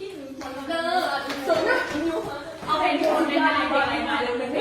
กินเด้อสมนะเอาเพลงที่คนไม่ได้เพลงอะไรมาเร็วๆ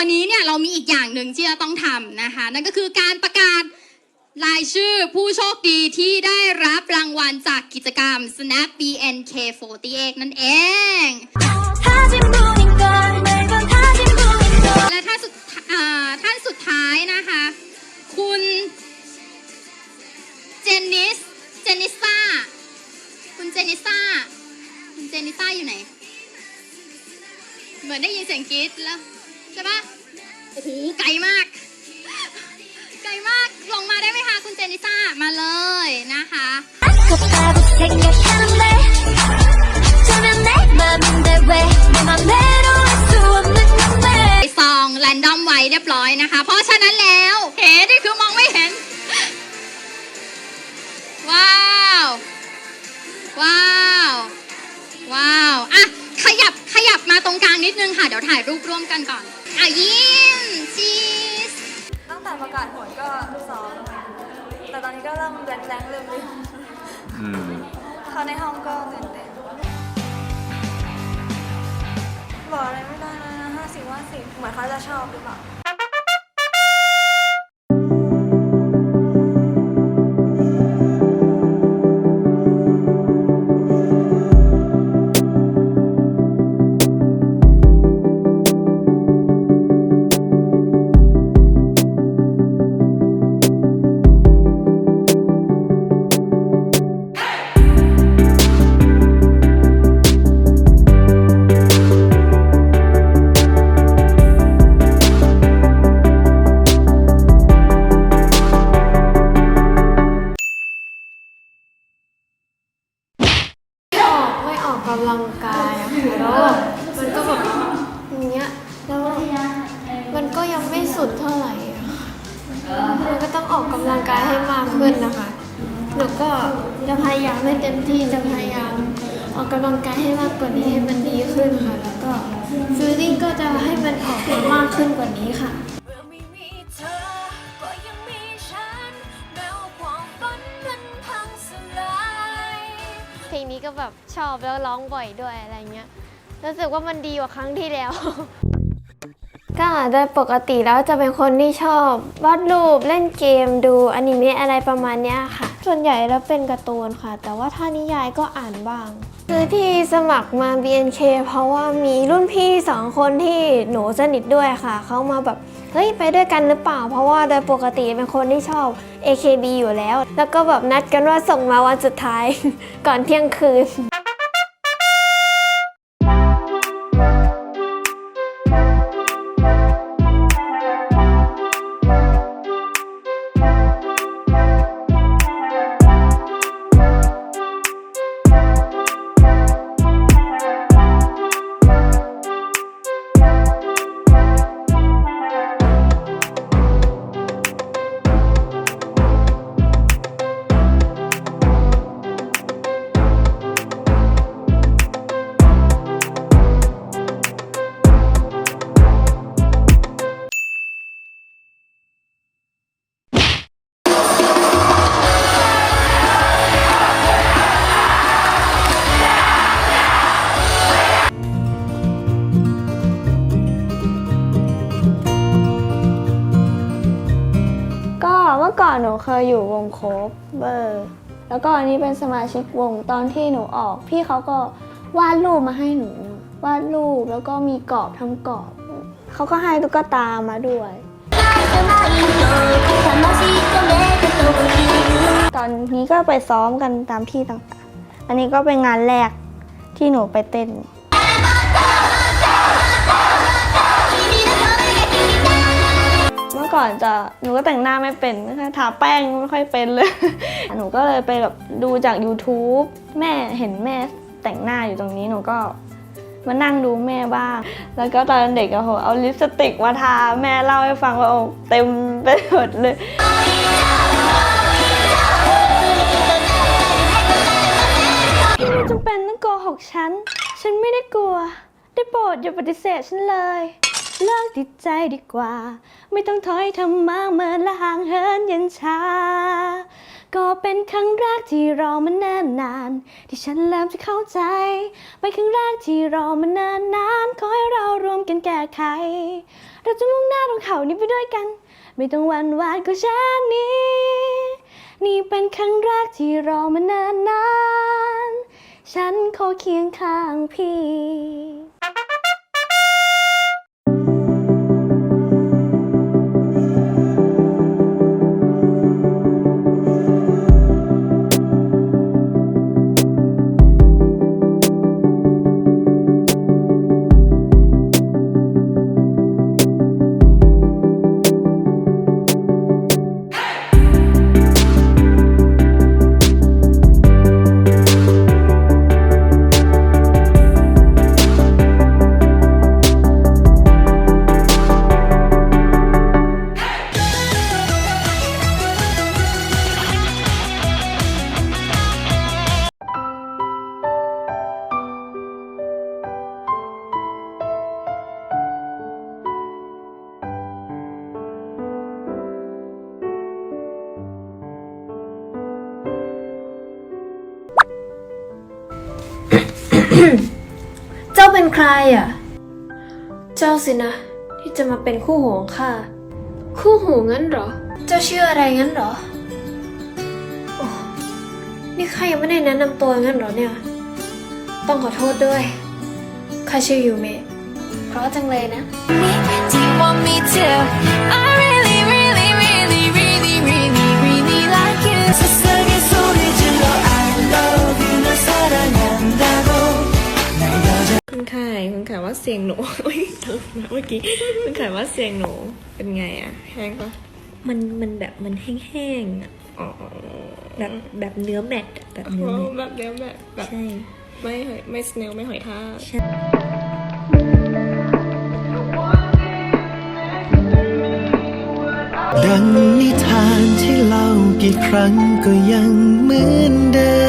อนนี้เนี่ยเรามีอีกอย่างหนึ่งที่จะต้องทำนะคะ นั่นก็คือการประกาศรายชื่อผู้โชคดีที่ได้รับรางวัลจากกิจกรรม Snap BNK48 นั่นเอง เลค่ะคุณเจลิซ่ามาเลยนะคะองแรนดอมไวเรียบร้อยนะคะ เพราะฉะนั้นแล้วเห็นนี่คือมองไม่เห็น ว้าว ว้าว ว้าวอะขยับขยับมาตรงกลางนิดนึงค่ะ เดี๋ยวถ่ายรูปร่วมกันก่อน อะยิ้มชีสตั้งแต่ประกาศผลก็ซ้อม อนนี้ก็เริ่มแบงค์ๆเริ่มลืมอืมเข้าในห้องก็ตื่นเต้นบอกอะไรไม่ได้เลยนะห้าสิบว่าสิบเหมือนเขาจะชอบหรือเปล่า กำลังกายอะค่ะแล้วแบบมันก็แบบอย่างเงี้ยแล้วมันก็ยังไม่สุดเท่าไหร่อะค่ะมันก็ต้องออกกำลังกายให้มากขึ้นนะคะแล้วก็จะพยายามให้เต็มที่จะพยายามออกกำลังกายให้มากกว่านี้ให้มันดีขึ้นค่ะ แล้วก็ฟีลลิ่งก็จะให้มันออกมามากขึ้นกว่านี้ค่ะ ก็แบบชอบแล้วร้องบ่อยด้วยอะไรเงี้ยรู้สึกว่ามันดีกว่าครั้งที่แล้ว ก็โดยปกติแล้วจะเป็นคนที่ชอบวาดรูปเล่นเกมดูอนิเมะอะไรประมาณเนี้ยค่ะ ส่วนใหญ่แล้วเป็นการ์ตูนค่ะ แต่ว่าถ้านิยายก็อ่านบ้าง คือที่สมัครมา BNK เพราะว่ามีรุ่นพี่สองคนที่หนูสนิทด้วยค่ะ เขามาแบบ เฮ้ยไปด้วยกันหรือเปล่า เพราะว่าโดยปกติเป็นคนที่ชอบ AKB อยู่แล้ว แล้วก็แบบนัดกันว่าส่งมาวันสุดท้าย ก่อนเที่ยงคืน เคยอยู่วงโคฟเบอร์ แล้วก็อันนี้เป็นสมาชิกวงตอนที่หนูออก พี่เขาก็วาดรูปมาให้หนู วาดรูปแล้วก็มีกรอบทำกรอบ เขาก็ให้ตุ๊กตามาด้วยตอนนี้ก็ไปซ้อมกันตามที่ต่างๆ อันนี้ก็เป็นงานแรกที่หนูไปเต้น มื่อก่อนจะหนูก็แต่งหน้าไม่เป็นนะคะทาแป้งไม่ค่อยเป็นเลย หนูก็เลยไปแบบดูจาก YouTube แม่เห็นแม่แต่งหน้าอยู่ตรงนี้หนูก็มานั่งดูแม่บ้าง แล้วก็ตอนเด็กอะโหเอาลิปสติกมาทาแม่เล่าให้ฟังว่าโอ้เต็มไปหมดเลยจำเป็นต้องโกหกฉัน ฉันไม่ได้กลัว ได้โปรดอย่าปฏิเสธฉันเลย เลิกติดใจดีกว่า ไม่ต้องถอยทำมาเมื่อละห่างเหินย็นชา ก็เป็นครั้งแรกที่รอมานานนานๆที่ฉันเริ่มจะเข้าใจไปนครั้งแรกที่รอมานานนานๆขอให้เรารวมกันแก้ไข เราจะมุ่งหน้าตรงเขานี้ไปด้วยกัน ไม่ต้องหวันหวานก็แค่นี้ นี่เป็นครั้งแรกที่รอมานานนานๆฉันขอเคียงข้างพี่ เจ้าเป็นใครอะ เจ้าสินะ ที่จะมาเป็นคู่หูของข้า คู่หูงั้นเหรอ เจ้าชื่ออะไรงั้นเหรอโอ้นี่ข้ายังไม่ได้แนะนำตัวงั้นเหรอเนี่ย ต้องขอโทษด้วยข้าชื่อยูเมะเพราะจังเลยนะ สียงหนูอ้ยเมื่อกี้มันขายว่าเสียงหนูเป็นไงอะแห้งปะมันมันแบบมันแห้งๆอะแบบแบบเนื้อแมทแบบเนื้อแมทแบบเนื้อแมทแบบใช่ไม่หอยไม่สเนลไม่หอยทากใช่ดังนิทานที่เล่ากี่ครั้งก็ยังเหมือนเดิม